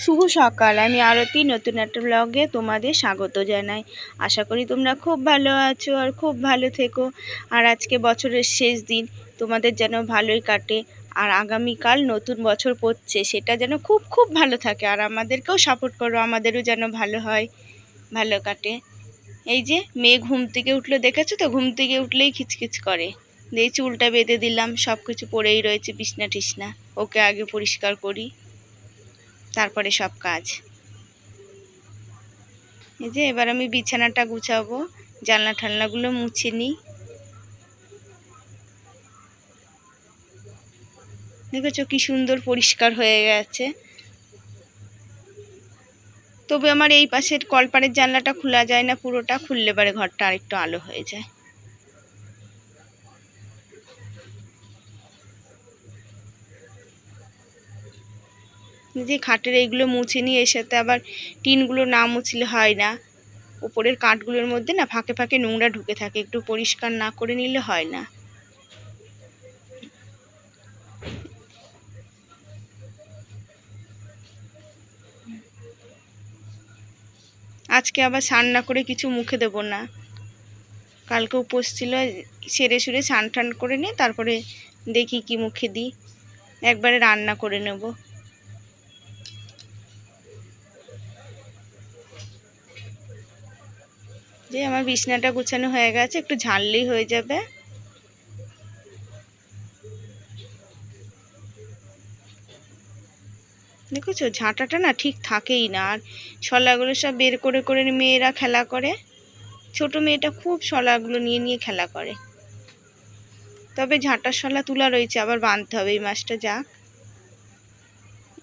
শুভ সকাল। আমি আরতি, নতুন একটা ব্লগে তোমাদের স্বাগত জানাই। আশা করি তোমরা খুব ভালো আছো আর খুব ভালো থেকো। আর আজকে বছরের শেষ দিন, তোমাদের যেন ভালোই কাটে। আর আগামীকাল নতুন বছর পড়ছে, সেটা যেন খুব খুব ভালো থাকে। আর আমাদেরকেও সাপোর্ট করো, আমাদেরও যেন ভালো হয়, ভালো কাটে। এই যে, মেয়ে ঘুম থেকে উঠল, দেখেছ তো? ঘুম থেকে উঠলেই খিচখিচ করে। দিয়ে চুলটা বেঁধে দিলাম সব কিছু পরেই রয়েছে বিছনা টিসনা ওকে আগে পরিষ্কার করি। তারপরে সব কাজ। এই যে এবার আমি বিছানাটা গুছাবো, জানলা ঠালনাগুলো মুছে নিই। দেখেছ কি সুন্দর পরিষ্কার হয়ে গেছে। তবে আমার এই পাশের কলপাড়ের জানলাটা খোলা যায় না, পুরোটা খুললে পারে ঘরটা আরেকটু আলো হয়ে যায়। যে খাটের এইগুলো মুছে নিয়ে এর সাথে আবার টিনগুলো না মুছলে হয় না। উপরের কাঠগুলোর মধ্যে না ফাঁকে ফাঁকে নোংরা ঢুকে থাকে, একটু পরিষ্কার না করে নিলে হয় না। আজকে আবার স্নান না করে কিছু মুখে দেব না। কালকে উপোস ছিল, সেরে সুরে স্নান টান করে নিয়ে তারপরে দেখি কি মুখে দিই। একবারে রান্না করে নেব। যে আমার বিছনাটা গুছানো হয়ে গেছে, একটু ঝাড়লেই হয়ে যাবে। দেখেছ? ঝাঁটাটা না ঠিক থাকেই না, আর শলাগুলো সব বের করে করে মেয়েরা খেলা করে। ছোট মেয়েটা খুব শলাগুলো নিয়ে নিয়ে খেলা করে। তবে ঝাঁটার শলা তোলা রয়েছে, আবার বাঁধতে হবে এই মাছটা, যাক।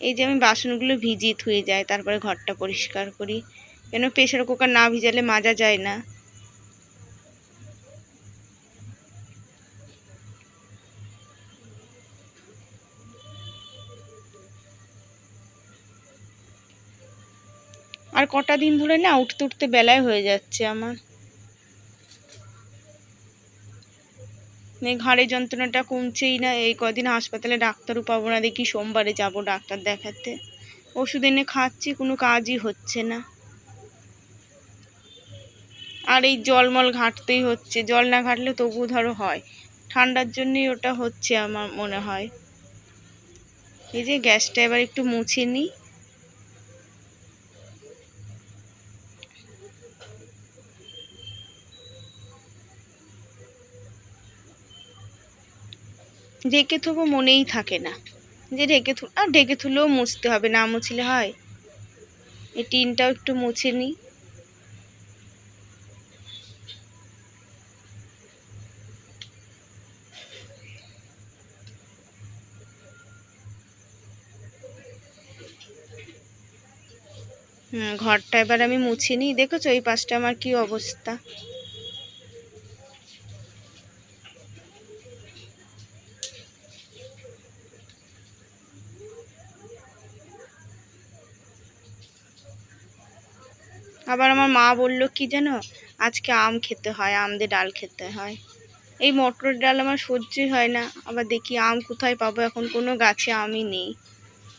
এই যে আমি বাসনগুলো ভিজিয়ে থুয়ে যাই, তারপরে ঘরটা পরিষ্কার করি। কেন প্রেশার কুকার না ভিজালে মাজা যায় না। আর কটা দিন ধরে না উঠতে উঠতে বেলায় হয়ে যাচ্ছে আমার। ঘাড়ে যন্ত্রণাটা কমছেই না। এই কদিন হাসপাতালে ডাক্তারও পাবো না, দেখি সোমবারে যাব ডাক্তার দেখাতে। ওষুধ এনে খাচ্ছি, কোনো কাজই হচ্ছে না। আর এই জলমল ঘাঁটতেই হচ্ছে। জল না ঘাটলে তবু ধরো হয়। ঠান্ডার জন্যই ওটা হচ্ছে আমার মনে হয়। এই যে গ্যাসটা এবার একটু মুছে নিই ঢেকে থুবো মনেই থাকে না। যে ঢেকে থু আর ঢেকে থুলেও মুছতে হবে, না মুছলে হয়। এই টিনটাও একটু মুছে নিই ঘরটা এবার আমি মুছে নিই। দেখেছ এই পাশটা আমার কি অবস্থা? আবার আমার মা বলল, কি যেন? আজকে আম খেতে হয় আম দিয়ে ডাল খেতে হয়। এই মটরের ডাল আমার সহ্যই হয় না। আবার দেখি আম কোথায় পাবো? এখন কোনো গাছে আমই নেই।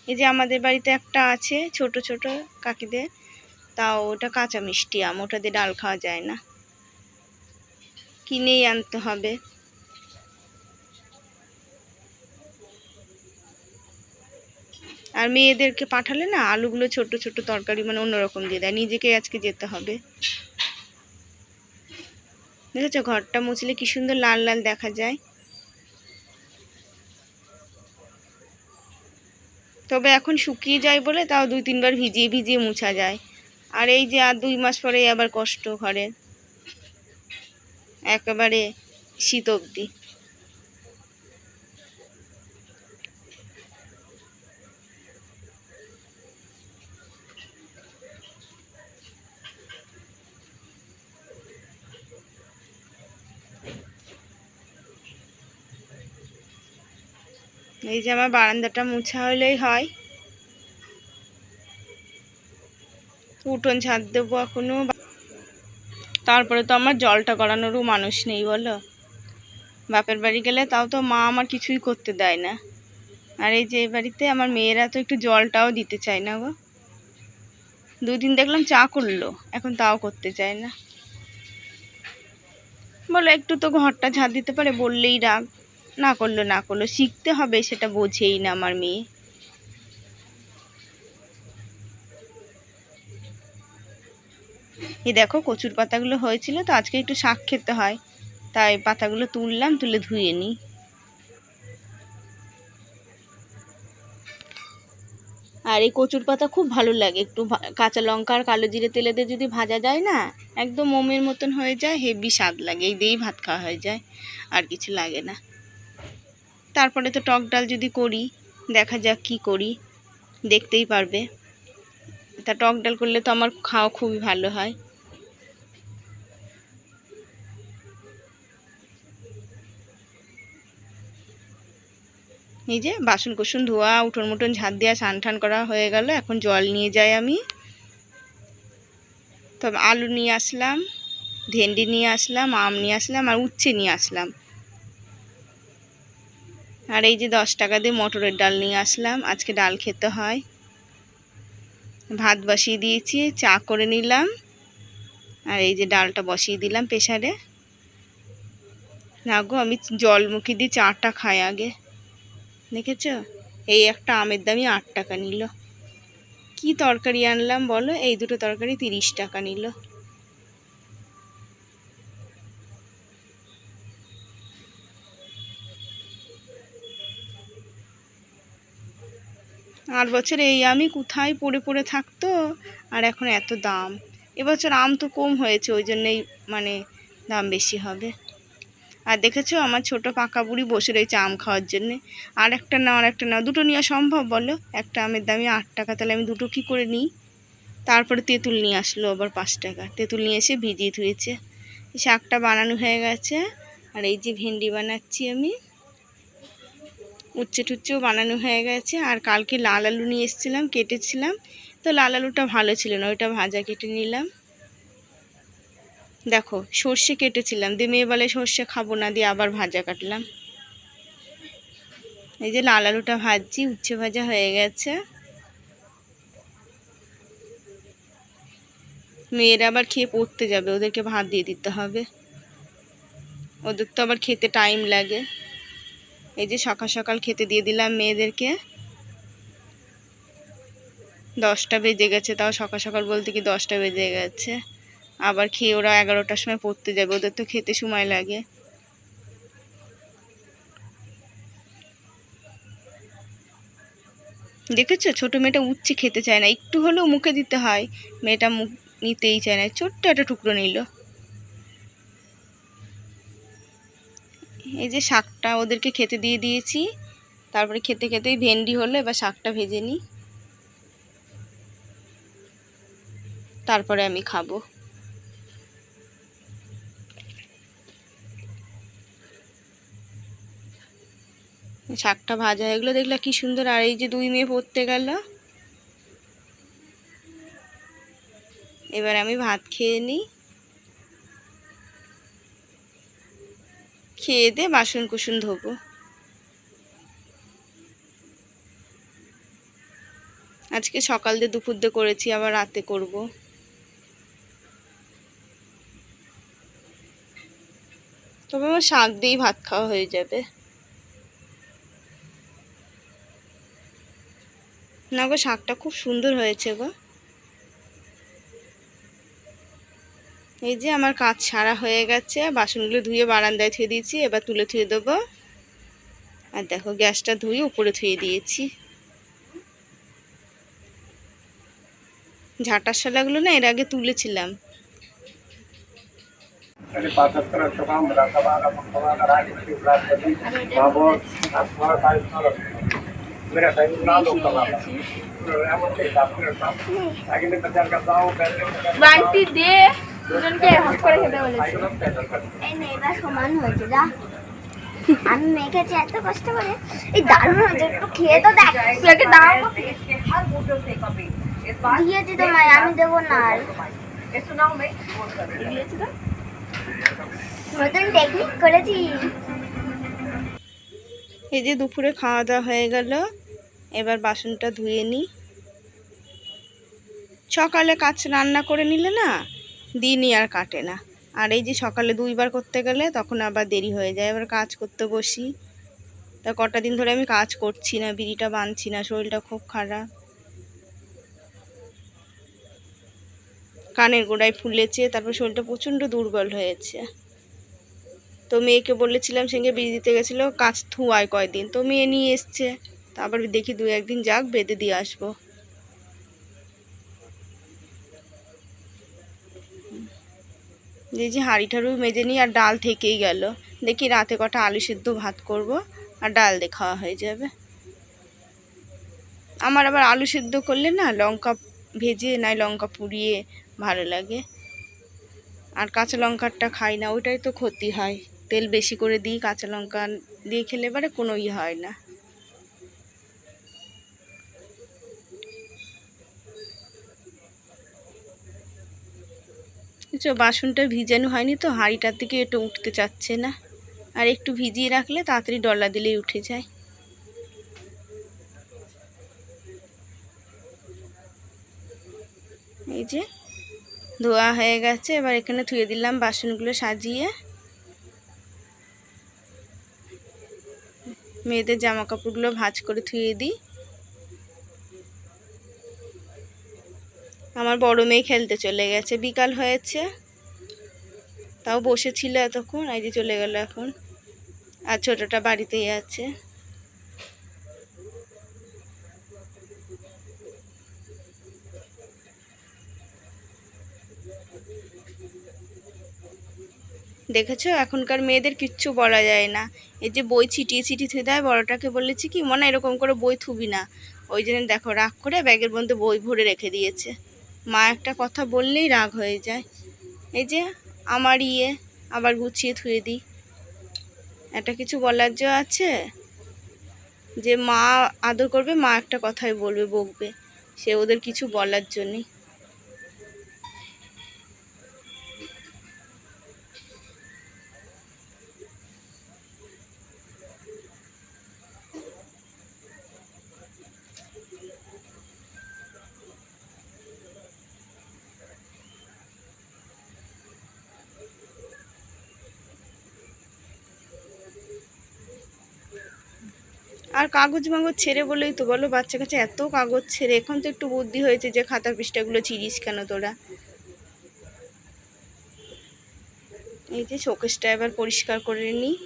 এই যে আমাদের বাড়িতে একটা আছে, ছোট ছোট কাকিদের। তাও ওটা কাঁচা মিষ্টি আম, ওটা দিয়ে ডাল খাওয়া যায় না। কিনেই আনতে হবে। আর মেয়েদেরকে পাঠালে না, আলুগুলো ছোট ছোট তরকারি মানে অন্যরকম দিয়ে দেয়। নিজেকে আজকে যেতে হবে। দেখেছ, ঘরটা মুছলে কি সুন্দর লাল লাল দেখা যায়। তবে এখন শুকিয়ে যায় বলে তাও দুই তিনবার ভিজিয়ে ভিজিয়ে মুছা যায়। আর এই যে আর দুই মাস পরেই আবার কষ্ট ঘরে। একেবারে শীত অবধি। এই যে আমার বারান্দাটা মুছা হলেই হয়। উঠোন ছাদ দেবো এখনও। তারপরে তো আমার জলটা করানোরও মানুষ নেই বলো। বাপের বাড়ি গেলে তাও তো মা আমার কিছুই করতে দেয় না। আর এই যে বাড়িতে আমার মেয়েরা তো একটু জলটাও দিতে চায় না গো এই যে আমার বারান্দাটা মুছা হলেই হয় উঠোন ছাদ দেবো এখনও তারপরে তো আমার জলটা করানোরও মানুষ নেই বলো বাপের বাড়ি গেলে তাও তো মা আমার কিছুই করতে দেয় না আর এই যে বাড়িতে আমার মেয়েরা তো একটু জলটাও দিতে চায় না গো। দুই দিন দেখলাম চা করল, এখন তাও করতে চায় না। বলো একটু তো ঘরটা ঝাড় দিতে পারে, বললেই রাগ। না করল না করল, শিখতে হবে সেটা বোঝেই না আমার মেয়ে। এই দেখো কচুর পাতাগুলো হয়েছিল, তো আজকে একটু শাক খেতে হয়। তাই পাতাগুলো তুললাম, তুলে ধুয়ে নিই। আর এই কচুর পাতা খুব ভালো লাগে, একটু কাঁচা লঙ্কা আর কালো জিরে তেলে দিয়ে যদি ভাজা যায় না, একদম মোমের মতন হয়ে যায়, হেভি স্বাদ লাগে, এই দিয়েই ভাত খাওয়া হয়ে যায়, আর কিছু লাগে না। তারপরে তো টক ডাল যদি করি, দেখা যাক কি করি, দেখতেই পারবে। তা টক ডাল করলে তো আমার খাওয়া খুবই ভালো হয়। এই যে বাসন কোসন ধোয়া, উঠোন মুঠোন ঝাড় দেওয়া স্নান টান করা হয়ে গেল, এখন জল নিয়ে যাই আমি। তবে আলু নিয়ে আসলাম, ভেন্ডি নিয়ে আসলাম, আম নিয়ে আসলাম, আর উচ্ছে নিয়ে আসলাম। আর এই যে দশ টাকা দিয়ে মটরের ডাল নিয়ে আসলাম। আজকে ডাল খেতে হয়। ভাত বসিয়ে দিয়েছি, চা করে নিলাম। আর এই যে ডালটা বসিয়ে দিলাম প্রেশারে না গো আমি জল মুখে দিয়ে চাটা খাই আগে। দেখেছ? এই একটা আমের দামই আট টাকা নিল। কি তরকারি আনলাম বলো? এই দুটো তরকারি তিরিশ টাকা নিল। আর বছর এই আমি কোথায় পড়ে পড়ে থাকতো? আর এখন এত দাম। এবছর আম তো কম হয়েছে, ওই জন্যই মানে দাম বেশি হবে। আর দেখেছ আমার ছোট পাকা বুড়ি বসে রয়েছে আম খাওয়ার জন্যে। আর একটা না আর একটা না দুটো নেওয়া সম্ভব বলো? একটা আমের দামই আট টাকা, তাহলে আমি দুটো কী করে নিই? তারপরে তেঁতুল নিয়ে আসলো আবার পাঁচ টাকা। তেঁতুল নিয়ে এসে ভিজিয়ে ধুয়েছে। শাকটা বানানো হয়ে গেছে। আর এই যে ভেন্ডি বানাচ্ছি আমি। উচ্ছে টুচ্ছেও বানানো হয়ে গেছে। আর কালকে লাল আলু নিয়ে এসেছিলাম, কেটেছিলাম। তো লাল আলুটা ভালো ছিল না, ওইটা ভাজা কেটে নিলাম। দেখো, সর্ষে কেটেছিলাম। দিয়ে মেয়ে বলে সর্ষে খাব না, দিয়ে আবার ভাজা কাটলাম। এই যে লাল আলুটা ভাজছি, উচ্ছে ভাজা হয়ে গেছে। মেয়েরা আবার খেয়ে পড়তে যাবে, ওদেরকে ভাত দিয়ে দিতে হবে। ওদের তো আবার খেতে টাইম লাগে। এই যে সকাল সকাল খেতে দিয়ে দিলাম মেয়েদেরকে। দশটা বেজে গেছে, তাও সকাল সকাল বলতে কি দশটা বেজে গেছে। আবার খেয়ে ওরা এগারোটার সময় পড়তে যাবে, ওদের তো খেতে সময় লাগে। দেখেছ? ছোট মেয়েটা উচ্ছে খেতে চায় না, একটু হলেও মুখে দিতে হয়। মেয়েটা মুখ নিতেই চায় না, ছোট্ট একটা টুকরো নিল। এই যে শাকটা ওদেরকে খেতে দিয়ে দিয়েছি। তারপরে খেতে খেতেই ভেন্ডি হলো, এবার শাকটা ভেজে নিই। তারপরে আমি খাব। শাকটা ভাজা হয়ে গেলো, দেখলে কি সুন্দর, আর এই যে দুই মেয়ে পড়তে গেল। এবার আমি ভাত খেয়ে নিই। খেয়ে দিয়ে বাসন কুসুন ধোবো। আজকে সকাল দিয়ে দুপুর দিয়ে করেছি, আবার রাতে করব। তবে আমার শাক দিয়েই ভাত খাওয়া হয়ে যাবে। না গো, শাকটা খুব সুন্দর হয়েছে গো। এই যে আমার কাজ সারা হয়ে গেছে বাসনগুলো ধুয়ে বারান্দায় থুয়ে দিয়েছি এবার তুলে থুয়ে দেবো আর দেখো গ্যাসটা ধুয়ে উপরে থুয়ে দিয়েছি ঝাঁটার শালাগুলো না এর আগে তুলেছিলাম বান্টি দে দুজনকে ভাগ করে খেতে বলেছি। এই নে, এবার সমান হয়েছে যা। আমি মেখেছি এত কষ্ট করে। এই দারুণ হয়েছে একটু খেয়ে তো দেখ। তোকে দাও। দিয়েছি তোমায় আমি দেবো না আর। নতুন টেকনিক করেছি। এই যে দুপুরে খাওয়া দাওয়া হয়ে গেল এবার বাসনটা ধুয়ে নিই সকালে কাজ রান্না করে নিলে না দিনই আর কাটে না। আর এই যে সকালে দুইবার করতে গেলে তখন আবার দেরি হয়ে যায়। এবার কাজ করতে বসি। তা কটা দিন ধরে আমি কাজ করছি না, বিড়িটা বাঁধছি না, শরীরটা খুব খারাপ। কানের গোড়ায় ফুলেছে, তারপর শরীরটা প্রচণ্ড দুর্বল হয়েছে। তো মেয়েকে বলেছিলাম সেদিনকে বিড়ি দিতে গেছিল, কাজ থুয়ায় কয়দিন। তো মেয়ে নিয়ে এসছে। তারপর দেখি দু একদিন যাক, বেঁধে দিয়ে আসব। এই যে হাঁড়ি ঠাড়ু মেজে নিই আর ডাল থেকেই গেল। দেখি রাতে কটা আলু সিদ্ধ ভাত করব আর ডাল দিয়ে খাওয়া হয়ে যাবে। আমার আবার আলু সিদ্ধ করলে না লঙ্কা ভেজে, নাই লঙ্কা পুড়িয়ে ভালো লাগে। আর কাঁচা লঙ্কারটা খাই না, ওইটাই তো ক্ষতি হয়। তেল বেশি করে দিই, কাঁচা লঙ্কা দিয়ে খেলে এবারে কোনো ই হয় না। বুঝছ বাসনটা ভিজানো হয়নি তো, হাঁড়িটার দিকে একটু উঠতে চাচ্ছে না। আর একটু ভিজিয়ে রাখলে তাড়াতাড়ি ডলা দিলেই উঠে যায়। এই যে, ধোয়া হয়ে গেছে, এবার এখানে ধুয়ে দিলাম বাসনগুলো সাজিয়ে। মেয়েদের জামা কাপড়গুলো ভাঁজ করে ধুয়ে দিই। আমার বড় মেয়ে খেলতে চলে গেছে। বিকাল হয়েছে। তাও বসেছিল এতক্ষণ, এই যে চলে গেল এখন। আর ছোটটা বাড়িতেই আছে। দেখেছ? এখনকার মেয়েদের কিচ্ছু বলা যায় না। এই যে বই ছিটিয়ে ছিটিয়ে থুয়ে দেয়, বড়টাকে বলেছি কি, মনে এরকম করে বই থুবি না। ওই জন্য দেখো, রাগ করে ব্যাগের মধ্যে বই ভরে রেখে দিয়েছে। মা একটা কথা বললেই রাগ হয়ে যায়। এই যে আমার ইয়ে আবার গুছিয়ে থুয়ে দিই। একটা কিছু বলার যে আছে? যে মা আদর করবে, মা একটা কথাই বলবে, বকবে। সে ওদের কিছু বলার জন্যই। আর কাগজ মাগজ ছেড়ে বলেই তো বলো বাচ্চা কাছে এত কাগজ ছেড়ে, এখন তো একটু বুদ্ধি হয়েছে যে খাতার পৃষ্ঠাগুলো ছিঁড়িস কেন তোরা? এই যে শোকেসটা এবার পরিষ্কার করে নিই।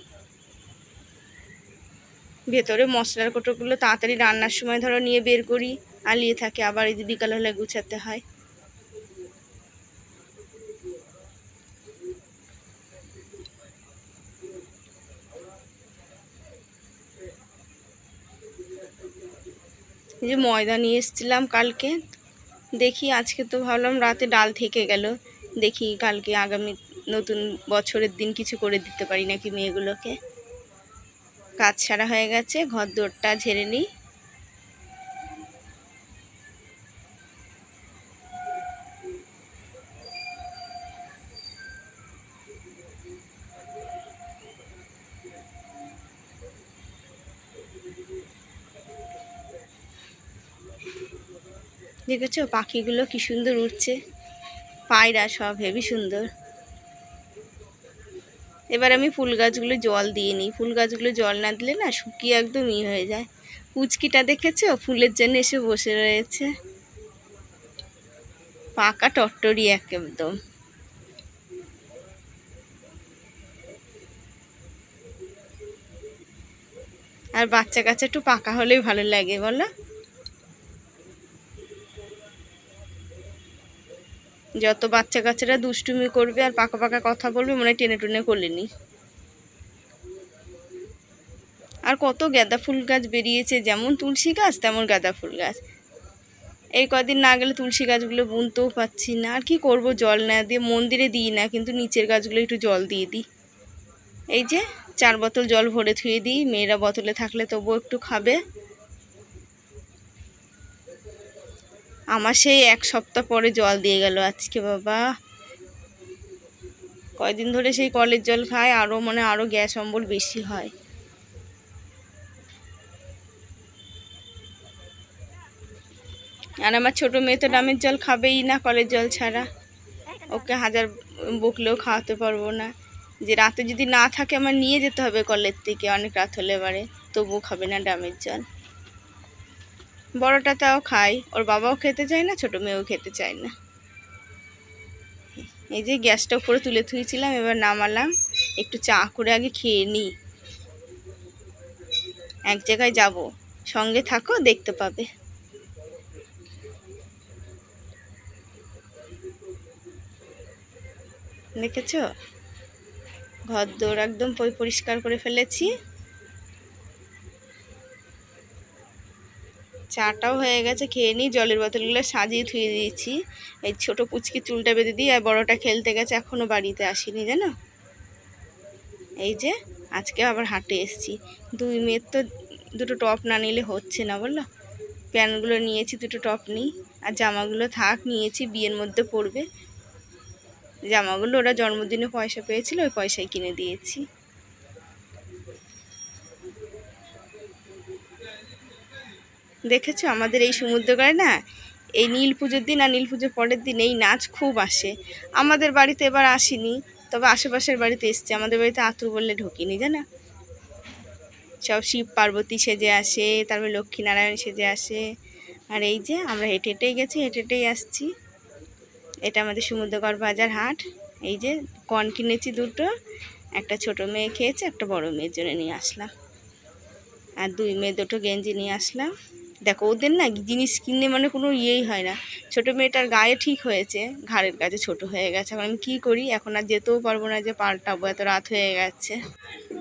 ভেতরে মশলার কোটোগুলো তাড়াতাড়ি রান্নার সময় ধরো নিয়ে বের করি, আলিয়ে থাকে, আবার এই বিকাল হলে গুছাতে হয়। যে ময়দা নিয়ে এসেছিলাম কালকে, দেখি আজকে তো ভাবলাম রাতে ডাল থেকে গেল। দেখি কালকে আগামী নতুন বছরের দিন কিছু করে দিতে পারি নাকি মেয়েগুলোকে। কাজ ছাড়া হয়ে গেছে, ঘর দোরটা ঝেড়ে নিই। দেখেছ পাখিগুলো কি সুন্দর উঠছে পায়রা সব হেভি সুন্দর। এবার আমি ফুল গাছগুলো জল দিয়ে নিই। ফুল গাছগুলো জল না দিলে না শুকিয়ে একদম ই হয়ে যায়। পুচকিটা দেখেছ? ফুলের জন্য এসে বসে রয়েছে। পাকা টট্টরি একদম। আর বাচ্চা কাচ্চা একটু পাকা হলেই ভালো লাগে, বলো? যত বাচ্চা কাচ্চারা দুষ্টুমি করবে আর পাকা পাকা কথা বলবে, মনে টেনে টুনে করলেনি। আর কত গাঁদা ফুল গাছ বেরিয়েছে, যেমন তুলসী গাছ, তেমন গাঁদা ফুল গাছ। এই কদিন না গেলে তুলসী গাছগুলো বুনতেও পাচ্ছি না। আর কি করব জল না দিয়ে, মন্দিরে দিই না, কিন্তু নিচের গাছগুলো একটু জল দিয়ে দিই। এই যে, চার বোতল জল ভরে থুয়ে দিই, মেয়েরা বোতলে থাকলে তবুও একটু খাবে। আমার সেই এক সপ্তাহ পরে জল দিয়ে গেল আজকে, বাবা। কয়দিন ধরে সেই কলের জল খায় আরও মানে আরও গ্যাস অম্বল বেশি হয়। আর আমার ছোটো মেয়ে তো ডামের জল খাবেই না, কলের জল ছাড়া। ওকে হাজার বকলেও খাওয়াতে পারব না। যে রাতে যদি না থাকে, আমার নিয়ে যেতে হবে কলের থেকে, অনেক রাত হলে এবারে। তবুও খাবে না ডামের জল। বড়টা তাও খায়। ওর বাবাও খেতে চায় না, ছোটো মেয়েও খেতে চায় না। এই যে গ্যাসটা উপরে তুলে থুয়েছিলাম এবার নামালাম। একটু চা করে আগে খেয়ে নিই। এক জায়গায় যাব। সঙ্গে থাকো, দেখতে পাবে। দেখেছ? ঘর দৌড় একদম পরি- পরিষ্কার করে ফেলেছি। চাটাও হয়ে গেছে, খেয়ে নিই, জলের বোতলগুলো সাজিয়ে ধুয়ে দিয়েছি। এই ছোট পুচকি চুলটা বেঁধে দিই আর বড়টা খেলতে গেছে এখনও বাড়িতে আসেনি, জানো? এই যে আজকে আবার হাটে এসেছি। দুই মেয়ের তো দুটো টপ না নিলে হচ্ছে না, বলল? প্যান্টগুলো নিয়েছি, দুটো টপ নিই, আর জামাগুলো থাক, নিয়েছি, বিয়ের মধ্যে পড়বে। জামাগুলো ওরা জন্মদিনে পয়সা পেয়েছিল, ওই পয়সায় কিনে দিয়েছি। দেখেছ? আমাদের এই সমুদ্রগায় না, এই নীল পুজোর দিন আর নীল পুজোর পরের দিন এই নাচ খুব আসে। আমাদের বাড়িতে এবার আসেনি, তবে আশেপাশের বাড়িতে এসছে। আমাদের বাড়িতে আতুর বললে ঢুকিনি, জানো? সব শিব পার্বতী সেজে আসে, তারপরে লক্ষ্মীনারায়ণ সেজে আসে। আর এই যে আমরা হেঁটে হেঁটেই গেছি, হেঁটে হেঁটেই আসছি। এটা আমাদের সমুদ্রগড় বাজার হাট। এই যে কর্ন কিনেছি দুটো, একটা ছোট মেয়ে খেয়েছে, একটা বড় মেয়ের জন্য নিয়ে আসলাম। আর দুই মেয়ে, দুটো গেঞ্জি নিয়ে আসলাম। দেখো, ওদের না জিনিস কিনলে মানে কোনো ইয়েই হয় না। ছোট মেয়েটার গায়ে ঠিক হয়েছে, ঘাড়ের কাছে ছোট হয়ে গেছে। এখন আমি কী করি? এখন আর যেতেও পারব না যে পাল্টাবো, এত রাত হয়ে গেছে।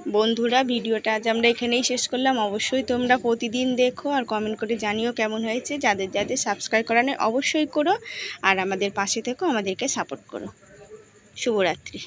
বন্ধুরা, ভিডিওটা আজ আমরা এখানেই শেষ করলাম। অবশ্যই তোমরা প্রতিদিন দেখো আর কমেন্ট করে জানিও কেমন হয়েছে। যাদের যাদের সাবস্ক্রাইব করা নেই, অবশ্যই করো। আর আমাদের পাশে থেকো, আমাদেরকে সাপোর্ট করো। শুভরাত্রি।